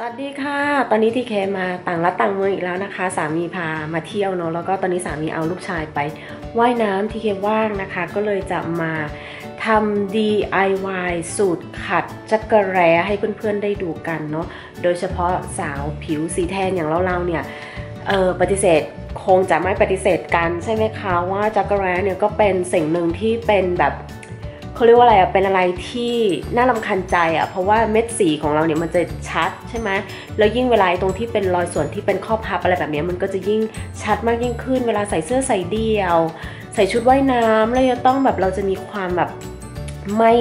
สวัสดีค่ะ ตอนนี้ที่เคมาต่างรัฐต่างเมืองอีกแล้วนะคะ สามีพามาเที่ยวเนาะแล้วก็ตอนนี้สามีเอาลูกชายไปว่ายน้ำที่เคว่างนะคะ ก็เลยจะมาทำ DIY สูตรขัดจักรแร้ให้เพื่อนๆได้ดูกันเนาะโดยเฉพาะสาวผิวสีแทนอย่างเราๆเนี่ยเออปฏิเสธคงจะไม่ปฏิเสธกันใช่ไหมคะว่าจักรแร้เนี่ยก็เป็นสิ่งหนึ่งที่เป็นแบบ เขาเรียกว่าอะไรอะเป็นอะไรที่น่ารำคาญใจอะเพราะว่าเม็ดสีของเราเนี่ยมันจะชัดใช่ไหมแล้วยิ่งเวลาตรงที่เป็นรอยส่วนที่เป็นข้อพับอะไรแบบนี้มันก็จะยิ่งชัดมากยิ่งขึ้น เวลาใส่เสื้อใส่เดี่ยว ใส่ชุดว่ายน้ำแล้วจะต้องแบบเราจะมีความแบบไม่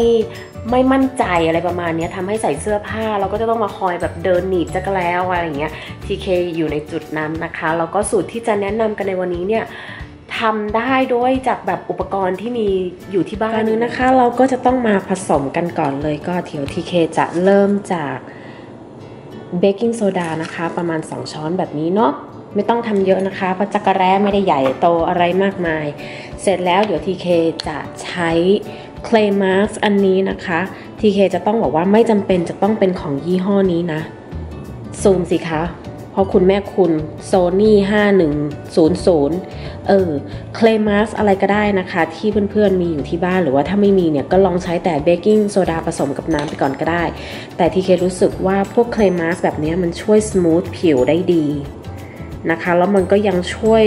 ไม่มั่นใจอะไรประมาณนี้ทำให้ใส่เสื้อผ้าเราก็จะต้องมาคอยแบบเดินหนีบจักรแล้วอะไรอย่างเงี้ยทีเคอยู่ในจุดนั้นนะคะ แล้วก็สูตรที่จะแนะนำกันในวันนี้เนี่ย ทำได้ด้วยจากแบบอุปกรณ์ที่มีอยู่ที่บ้านนึงนะคะ เราก็จะต้องมาผสมกันก่อนเลยก็เดี๋ยวทีเคจะเริ่มจากเบกกิ้งโซดานะคะ ประมาณ 2 ช้อนแบบนี้เนาะไม่ต้องทำเยอะนะคะเพราะจักรแร้ไม่ได้ใหญ่โตอะไรมากมาย เสร็จแล้วเดี๋ยวทีเคจะใช้ Clay Mask อันนี้นะคะ TK จะต้องบอกว่าไม่จำเป็นจะต้องเป็นของยี่ห้อนี้นะซูมสิคะ ราะคุณแม่คุณ Sony 5100 เออ Clay Mask อะไรก็ได้นะคะ ที่เพื่อนๆมีอยู่ที่บ้านหรือว่าถ้าไม่มีเนี่ย ก็ลองใช้แต่เบกกิ้งโซดาผสมกับน้ำไปก่อนก็ได้ แต่ TK รู้สึกว่าพวก Clay Mask แบบนี้มันช่วยส o t h ผิวได้ดีนะคะ แล้วมันก็ยังช่วย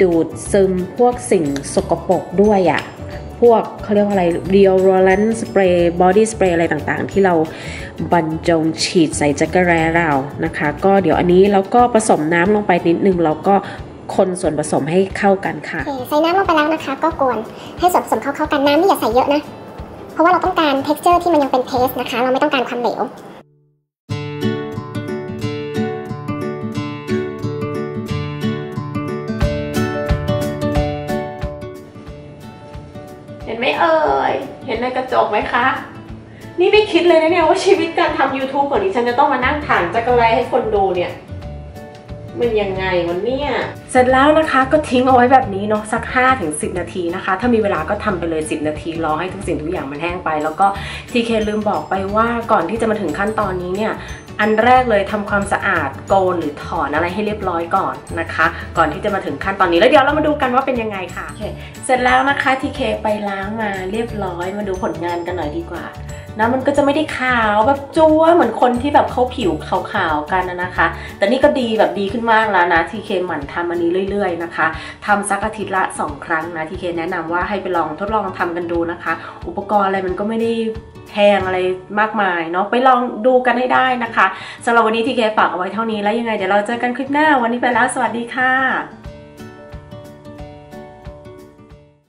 ดูดซึมพวกสิ่งสกปรกด้วยอะ่ะ วกเขาเรียกว่าอะไร d e o d o r a n t spray body spray อะไรต่างๆ ที่เราบรรจงฉีดใส่จักรแร้เรานะคะ ก็เดี๋ยวอันนี้เราก็ผสมน้ำลงไปนิดนึงแล้วก็คนส่วนผสมให้เข้ากันค่ะใส่น้ำลงไปแล้วนะคะ ก็กวนให้ส่วนผสมเข้าเข้ากันน้ำนี่อย่าใส่เยอะนะ เพราะว่าเราต้องการ texture ที่มันยังเป็นเทสนะคะ เราไม่ต้องการความเหลว ห็นไหมเอ่ย เห็นในกระจกไหมคะ นี่ไม่คิดเลยนะเนี่ยว่าชีวิตการทำ YouTube ของดิฉันจะต้องมานั่งถ่างจักรแลให้คนดูเนี่ย มันยังไงวันเนี่ย เสร็จแล้วนะคะก็ทิ้งเอาไว้แบบนี้เนาะสัก5ถึง10 นาทีนะคะ ถ้ามีเวลาก็ทำไปเลย 10 นาทีรอให้ทุกสิ่งทุกอย่างมันแห้งไป แล้วก็ทีเคลืมบอกไปว่าก่อนที่จะมาถึงขั้นตอนนี้เนี่ย อันแรกเลยทำความสะอาดโกนหรือถอนอะไรให้เรียบร้อยก่อนนะคะ ก่อนที่จะมาถึงขั้นตอนนี้แล้วเดี๋ยวเรามาดูกันว่าเป็นยังไงค่ะโอเคเสร็จแล้วนะคะทีเคไปล้างมาเรียบร้อยมาดูผลงานกันหน่อยดีกว่านะมันก็จะไม่ได้ขาวแบบจัวเหมือนคนที่แบบเขาผิวขาวๆกันนะคะ แต่นี่ก็ดีแบบดีขึ้นมากแล้วนะทีเคหมั่นทำอันนี้เรื่อย ๆ นะคะทำสักอาทิตย์ละ 2 ครั้งนะทีเคแนะนำว่าให้ไปลองทดลองทำกันดูนะคะ อุปกรณ์อะไรมันก็ไม่ได้ แพงอะไรมากมายเนาะไปลองดูกันให้ได้นะคะสำหรับวันนี้ทีเคฝากเอาไว้เท่านี้แล้วยังไงเดี๋ยวเราเจอกันคลิปหน้าวันนี้ไปแล้วสวัสดีค่ะ